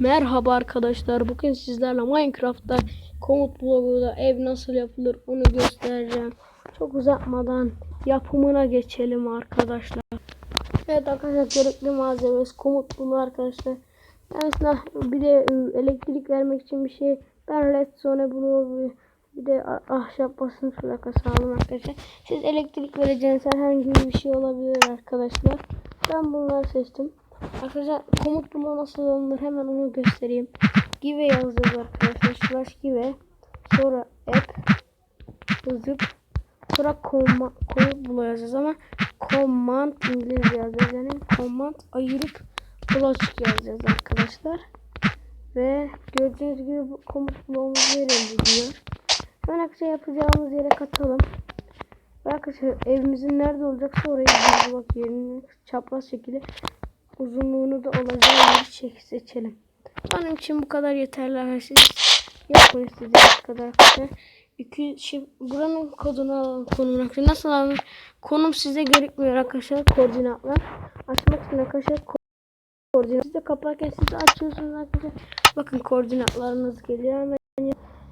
Merhaba arkadaşlar. Bugün sizlerle Minecraft'ta komut blogunda ev nasıl yapılır onu göstereceğim. Çok uzatmadan yapımına geçelim arkadaşlar. Evet arkadaşlar gerekli malzememiz komut bloğu arkadaşlar. Aslında bir de e, elektrik vermek için bir şey. Ben redstone bloğu bir- de ahşap basınç plakası aldım arkadaşlar. Siz elektrik vereceğiniz herhangi bir şey olabilir arkadaşlar. Ben bunları seçtim. Arkadaşlar komut bloğu nasıl alınır hemen onu göstereyim. Give yazacağız arkadaşlar. Slash give. Sonra app. Zıp. Sonra komut, komut bloğu yazacağız ama command İngilizce yazacağız. Yani command ayırıp block yazacağız arkadaşlar. Ve gördüğünüz gibi bu komut bloğumuz verildi diyor. Hemen arkadaşlar yapacağımız yere katalım. Ve Arkadaşlar evimizin nerede olacaksa orayı bir blok yerini çapraz şekilde uzunluğunu da olacağı yeri çek seçelim. Benim için bu kadar yeterli arkadaşlar. Siz Yapın istediğiniz kadar arkadaşlar. İki, şimdi buranın kodunu alalım konumunu arkadaşlar. Nasıl alınır? Konum size gerekmiyor arkadaşlar. Koordinatlar. Açmak için arkadaşlar ko- koordinat. Siz de kaparken siz de açıyorsunuz arkadaşlar. Bakın koordinatlarınız geliyor hemen.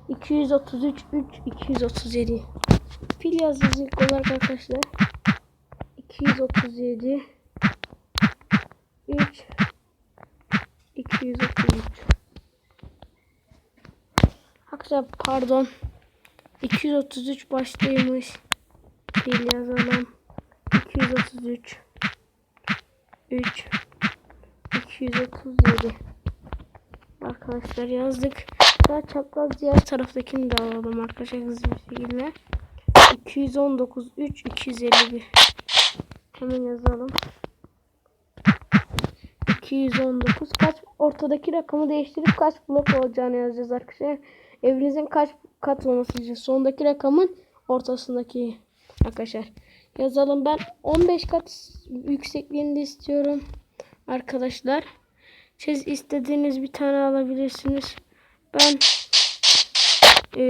233 3 237 Fil yazacağız ilk olarak arkadaşlar. 237 3 233 Arkadaşlar pardon 233 baştaymış. Fil yazalım. 233 3 237 Arkadaşlar yazdık. Daha çapraz diğer taraftakini de alalım arkadaşlar hızlı bir şekilde. 219 3 251 Hemen yazalım. 219 kaç ortadaki rakamı değiştirip kaç blok olacağını yazacağız arkadaşlar. Evinizin kaç kat olması için sondaki rakamın ortasındaki arkadaşlar. Yazalım ben 15 kat yüksekliğinde istiyorum arkadaşlar. Siz istediğiniz bir tane alabilirsiniz. Ben e,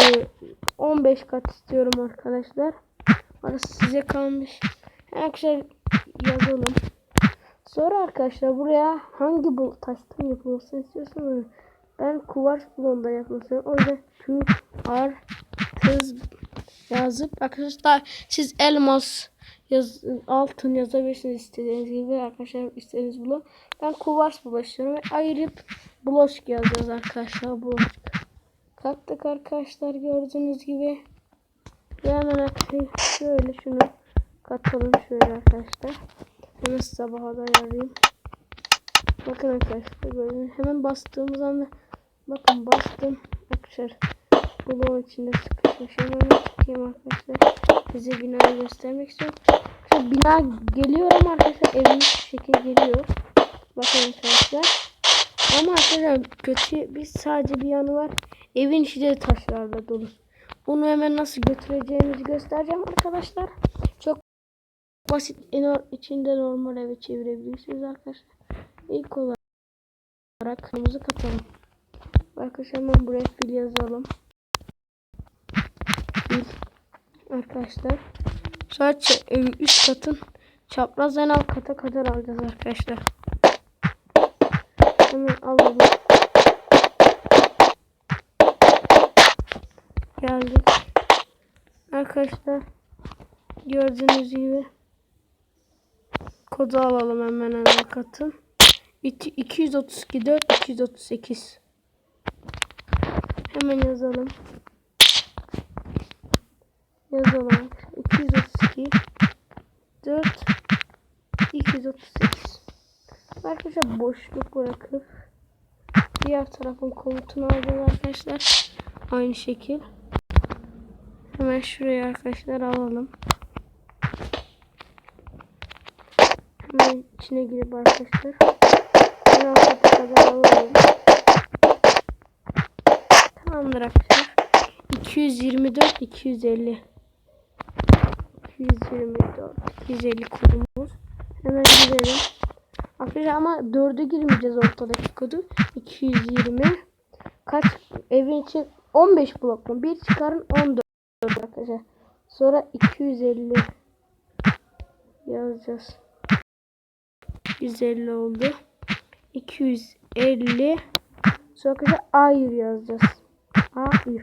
15 kat istiyorum arkadaşlar. Orası size kalmış. Arkadaşlar yazalım. Sonra arkadaşlar buraya hangi bu taştan yapılmasını istiyorsanız ben kuvars bloğunda yapmasını o yüzden Q R tız yazıp arkadaşlar siz elmas yaz, altın yazabilirsiniz istediğiniz gibi arkadaşlar istediğiniz blok. Ben kuvars bulaşıyorum ve ayırıp blok yazacağız arkadaşlar blok. Kalktık arkadaşlar gördüğünüz gibi. Ve hemen şöyle şunu katalım şöyle arkadaşlar. Hemen sabaha da yazayım. Bakın arkadaşlar gördüğünüz hemen bastığımız anda bakın bastım. Arkadaşlar bloğun içinde sıkışmış hemen çıkayım arkadaşlar. Size binayı göstermek istiyorum. Arkadaşlar, bina geliyor ama arkadaşlar evimiz şu şekilde geliyor. Bakın arkadaşlar. Ama arkadaşlar kötü bir sadece bir yanı var. Evin içi de taşlarla dolu. Onu hemen nasıl götüreceğimizi göstereceğim arkadaşlar basit en içinde normal eve çevirebilirsiniz arkadaşlar. İlk olarak kırmızı katalım. Arkadaşlar hemen buraya fil yazalım. Fil. Arkadaşlar. Sadece üst katın çapraz en alt kata kadar alacağız arkadaşlar. Hemen alalım. Geldik. Arkadaşlar gördüğünüz gibi kodu alalım hemen hemen katın. 232 4 238 Hemen yazalım. Yazalım. 232 4 238 Arkadaşlar boşluk bırakıp diğer tarafın komutunu alacağız arkadaşlar. Aynı şekil. Hemen şuraya arkadaşlar alalım. Hemen içine girip arkadaşlar. En alta kadar alalım. Tamamdır arkadaşlar. 224 250 224 250 kodumuz. Hemen girelim. Arkadaşlar ama 4'e girmeyeceğiz ortadaki kodu. 220 kaç evin için 15 blok mu? Bir çıkarın 14 arkadaşlar. Sonra 250 yazacağız. 150 oldu. 250 Sonra arkadaşlar Ayr yazacağız. Ayr.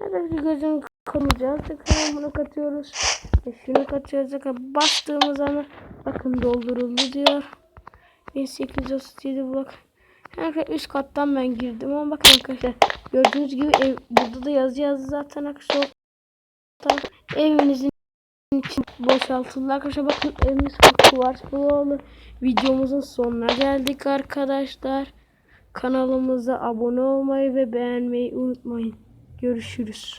Arkadaşlar gözünü kanayacağız. Tekrar bunu katıyoruz. Ve şunu katıyoruz. Tekrar bastığımız anda bakın dolduruldu diyor. 1837 blok. Arkadaşlar üst kattan ben girdim ama bakın arkadaşlar gördüğünüz gibi ev, burada da yazı yazdı zaten arkadaşlar. Evinizin için boşaltıldı arkadaşlar. Bakın evimiz kuvars bloğlu. Videomuzun sonuna geldik arkadaşlar. Kanalımıza abone olmayı ve beğenmeyi unutmayın. Görüşürüz.